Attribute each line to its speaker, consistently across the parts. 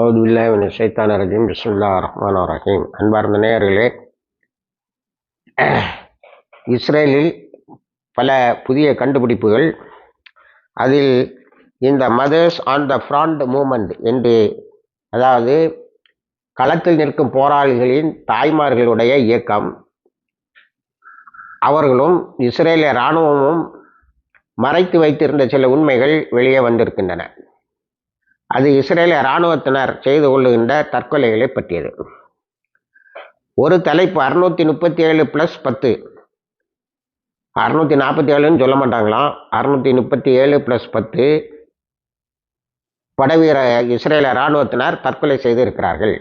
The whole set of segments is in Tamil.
Speaker 1: அவுதுல்லாஹின் ஷைத்தான் ரஜீம். பிஸ்முல்லா ரஹ்மான் ரஹீம். அன்பார்ந்த நேயர்களே இஸ்ரேலில் பல புதிய கண்டுபிடிப்புகள். அதில் இந்த mothers on the front movement என்று அதாவது களத்தில் நிற்கும் போராளிகளின் தாய்மார்களுடைய இயக்கம். அவர்களும் இஸ்ரேலிய இராணுவமும் மறைத்து வைத்திருந்த சில உண்மைகள் வெளியே வந்திருக்கின்றன. அது இஸ்ரேலிய இராணுவத்தினர் செய்து கொள்ளுகின்ற தற்கொலைகளை பற்றியது. ஒரு தலைப்பு அறுநூத்தி முப்பத்தி ஏழு ப்ளஸ் பத்து. அறுநூத்தி நாற்பத்தி ஏழுன்னு சொல்ல மாட்டாங்களாம். அறுநூத்தி முப்பத்தி ஏழு ப்ளஸ் பத்து. படவீர இஸ்ரேல இராணுவத்தினர் தற்கொலை செய்து இருக்கிறார்கள்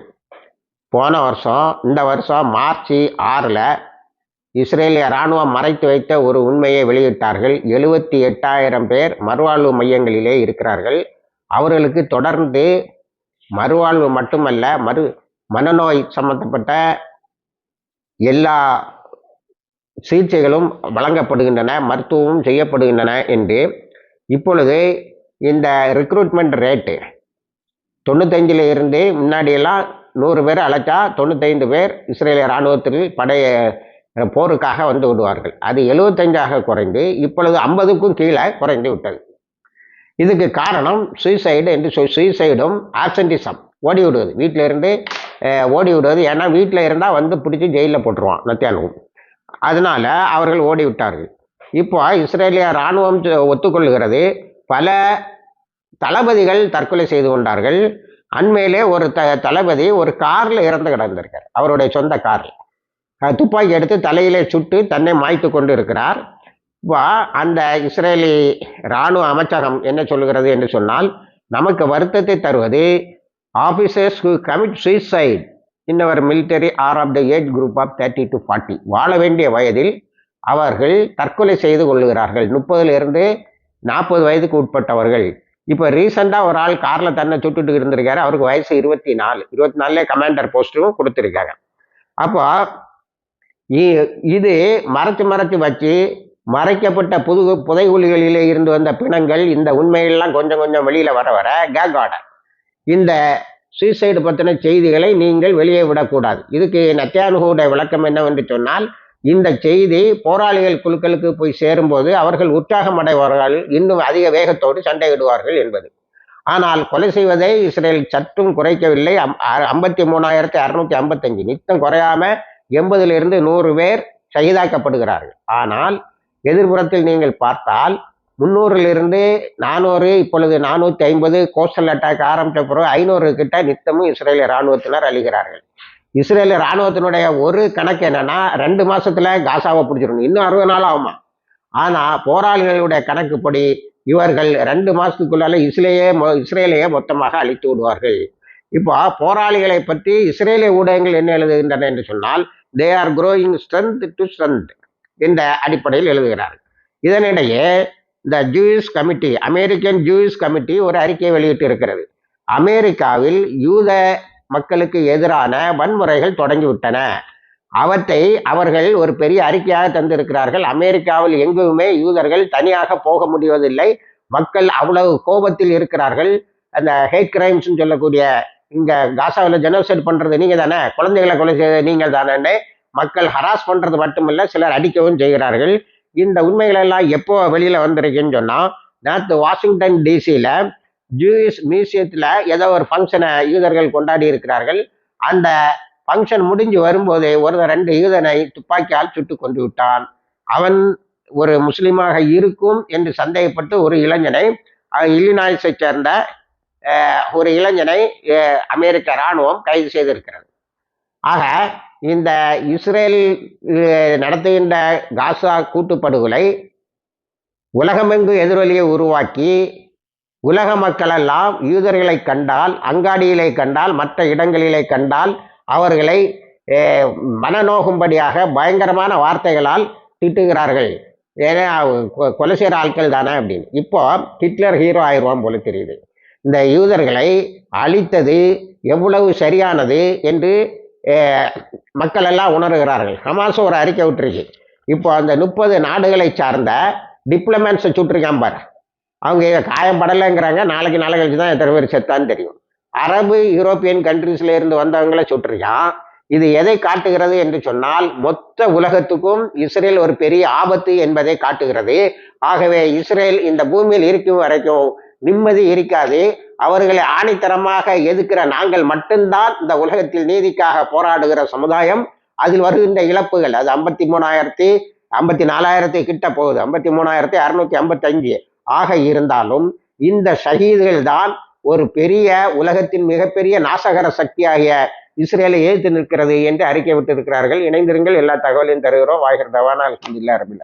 Speaker 1: போன வருஷம் இந்த வருஷம் மார்ச் ஆறில் இஸ்ரேலிய இராணுவம் மறைத்து வைத்த ஒரு உண்மையை வெளியிட்டார்கள். எழுபத்தி எட்டாயிரம் பேர் மறுவாழ்வு மையங்களிலே இருக்கிறார்கள். அவர்களுக்கு தொடர்ந்து மறுவாழ்வு மட்டுமல்ல மறு மனநோய் சம்பந்தப்பட்ட எல்லா சிகிச்சைகளும் வழங்கப்படுகின்றன மருத்துவமும் செய்யப்படுகின்றன என்று. இப்பொழுது இந்த ரெக்ரூட்மெண்ட் ரேட்டு தொண்ணூத்தஞ்சில் இருந்து முன்னாடியெல்லாம் நூறு பேர் அழைச்சா தொண்ணூத்தைந்து பேர் இஸ்ரேலிய இராணுவத்தில் படைய போருக்காக வந்து விடுவார்கள். அது எழுபத்தஞ்சாக குறைந்து இப்பொழுது ஐம்பதுக்கும் கீழே குறைந்து விட்டது. இதுக்கு காரணம் சுயசைடு என்று சுயசைடும் ஆப்சன்டிசம் ஓடி விடுவது வீட்டில் இருந்து ஓடி விடுவது ஏன்னா வீட்டில் இருந்தால் வந்து பிடிச்சி ஜெயிலில் போட்டுருவான் நத்தியானும் அதனால் அவர்கள் ஓடி விட்டார்கள் இப்போ இஸ்ரேலிய இராணுவம் ஒத்துக்கொள்கிறது. பல தளபதிகள் தற்கொலை செய்து கொண்டார்கள். அண்மையிலே ஒரு த தளபதி ஒரு காரில் இறந்து கிடந்திருக்கார். அவருடைய சொந்த காரில். துப்பாக்கி எடுத்து தலையிலே சுட்டு தன்னை மாய்த்து கொண்டு இருக்கிறார். இப்போ அந்த இஸ்ரேலி இராணுவ அமைச்சகம் என்ன சொல்லுகிறது என்று சொன்னால் நமக்கு வருத்தத்தை தருவது officers who commit suicide in our military are of the age group of thirty to forty வாழ வேண்டிய வயதில் அவர்கள் தற்கொலை செய்து கொள்ளுகிறார்கள். முப்பதுலேருந்து நாற்பது வயதுக்கு உட்பட்டவர்கள். இப்போ ரீசெண்டாக ஒரு ஆள் காரில் தன்னை சுட்டுட்டு இருந்திருக்காரு. அவருக்கு வயசு இருபத்தி நாலு இருபத்தி நாலுலேயே கமாண்டர் போஸ்ட்டும் கொடுத்துருக்காங்க. அப்போ இது மறைச்சு மறைச்சு வச்சு மறைக்கப்பட்ட புது புதைகுழிகளிலே இருந்து வந்த பிணங்கள் இந்த உண்மையெல்லாம் கொஞ்சம் கொஞ்சம் வெளியில் வர வர கேக் ஆர்டர் இந்த சூசைடு பற்றின செய்திகளை நீங்கள் வெளியே விடக்கூடாது. இதுக்கு நத்தியானுடைய விளக்கம் என்னவென்று சொன்னால் இந்த செய்தி போராளிகள் குழுக்களுக்கு போய் சேரும்போது அவர்கள் உற்சாகம் அடைவார்கள் இன்னும் அதிக வேகத்தோடு சண்டையிடுவார்கள் என்பது. ஆனால் கொலை செய்வதை இஸ்ரேல் சற்றும் குறைக்கவில்லை. ஐம்பத்தி மூணாயிரத்தி அறுநூத்தி ஐம்பத்தஞ்சு. நித்தம் குறையாம எண்பதிலிருந்து நூறு பேர் சகிதாக்கப்படுகிறார்கள் ஆனால் எதிர்புறத்தில் நீங்கள் பார்த்தால் முந்நூறிலிருந்து நானூறு இப்பொழுது நானூற்றி ஐம்பது கோஸ்டல் அட்டாக் ஆரம்பித்த பிறகு ஐநூறு கிட்ட நித்தமும் இஸ்ரேலிய இராணுவத்தினர் அழிகிறார்கள். இஸ்ரேலிய இராணுவத்தினுடைய ஒரு கணக்கு என்னன்னா ரெண்டு மாசத்துல காசாவை பிடிச்சிடணும். இன்னும் அறுபது நாள் ஆகுமா? ஆனா போராளிகளுடைய கணக்குப்படி இவர்கள் ரெண்டு மாசத்துக்குள்ளால இஸ்ரேலையே இஸ்ரேலையே மொத்தமாக அழித்து விடுவார்கள். இப்போ போராளிகளை பற்றி இஸ்ரேலிய ஊடகங்கள் என்ன எழுதுகின்றன என்று சொன்னால் they are growing strength to strength என்ற அடிப்படையில் எழுதுகிறார்கள். இதனிடையே இந்த Jewish committee American Jewish committee ஒரு அறிக்கையை வெளியிட்டு இருக்கிறது அமெரிக்காவில் யூத மக்களுக்கு எதிரான வன்முறைகள் தொடங்கிவிட்டன. அவற்றை அவர்கள் ஒரு பெரிய அறிக்கையாக தந்திருக்கிறார்கள். அமெரிக்காவில் எங்குமே யூதர்கள் தனியாக போக முடிவதில்லை. மக்கள் அவ்வளவு கோபத்தில் இருக்கிறார்கள். அந்த ஹேட் கிரைம்ஸ்ன்னு சொல்லக்கூடிய இங்கே காசாவில் ஜெனோசைட் பண்ணுறது நீங்கள் தானே குழந்தைகளை கொலை செய்த நீங்கள் தானே மக்கள் ஹராஸ் பண்ணுறது மட்டுமல்ல சிலர் அடிக்கவும் செய்கிறார்கள். இந்த உண்மைகளெல்லாம் எப்போ வெளியில் வந்திருக்குன்னு சொன்னால் நேற்று வாஷிங்டன் டிசியில் ஜூயிஸ் மியூசியத்தில் ஏதோ ஒரு ஃபங்க்ஷனை யூதர்கள் கொண்டாடி இருக்கிறார்கள். அந்த ஃபங்க்ஷன் முடிஞ்சு வரும்போது ஒரு ரெண்டு யூதனை துப்பாக்கியால் சுட்டு கொண்டு விட்டான். அவன் ஒரு முஸ்லீமாக இருக்கும் என்று சந்தேகப்பட்டு ஒரு இளைஞனை இல்லினாய்ஸை சேர்ந்த ஒரு இளைஞனை அமெரிக்க இராணுவம் கைது செய்திருக்கிறது. ஆக இந்த இஸ்ரேல் நடத்துகின்ற காசா கூட்டுப்படுகொலை உலகமெங்கு எதிரொலியை உருவாக்கி உலக மக்களெல்லாம் யூதர்களை கண்டால் அங்காடியிலே கண்டால் மற்ற இடங்களிலே கண்டால் அவர்களை மனநோகும்படியாக பயங்கரமான வார்த்தைகளால் திட்டுகிறார்கள். ஏன்னா கொலை செய்கிற ஆட்கள் தானே அப்படின்னு. இப்போ ஹிட்லர் ஹீரோ ஆயிடுவான் போல தெரியுது. இந்த யூதர்களை அழித்தது எவ்வளவு சரியானது என்று மக்கள் எல்லாம் உணர்கிறார்கள். ஹமாஸ் ஒரு அறிக்கை விட்டுருக்கு. இப்போ அந்த முப்பது நாடுகளை சார்ந்த டிப்ளமேட்ஸை சுட்டிருக்கான் பாரு. அவங்க காயம் படலைங்கிறாங்க. நாளைக்கு நாளை கழிச்சு தான் எத்தனை பேர் செத்தான்னு தெரியும். அரபு யூரோப்பியன் கண்ட்ரீஸ்ல இருந்து வந்தவங்களை சுட்டிருக்கான். இது எதை காட்டுகிறது என்று சொன்னால் மொத்த உலகத்துக்கும் இஸ்ரேல் ஒரு பெரிய ஆபத்து என்பதை காட்டுகிறது. ஆகவே இஸ்ரேல் இந்த பூமியில் இருக்கும் வரைக்கும் நிம்மதி இருக்காது. அவர்களை ஆணித்தரமாக எதிர்க்கிற நாங்கள் மட்டும்தான் இந்த உலகத்தில் நீதிக்காக போராடுகிற சமுதாயம். அதில் வருகின்ற இழப்புகள் அது ஐம்பத்தி மூணாயிரத்தி ஐம்பத்தி நாலாயிரத்தி கிட்ட போகுது. ஐம்பத்தி மூணாயிரத்தி அறுநூத்தி ஐம்பத்தஞ்சு ஆக இருந்தாலும் இந்த ஷஹீதுகள் தான் ஒரு பெரிய உலகத்தின் மிகப்பெரிய நாசகர சக்தியாகிய இஸ்ரேலை ஏற்று நிற்கிறது என்று அறிக்கை விட்டிருக்கிறார்கள். இணைந்திருங்கள் எல்லா தகவலையும் தருகிறோம். வாய்கிற தவானா அலமதுல்லா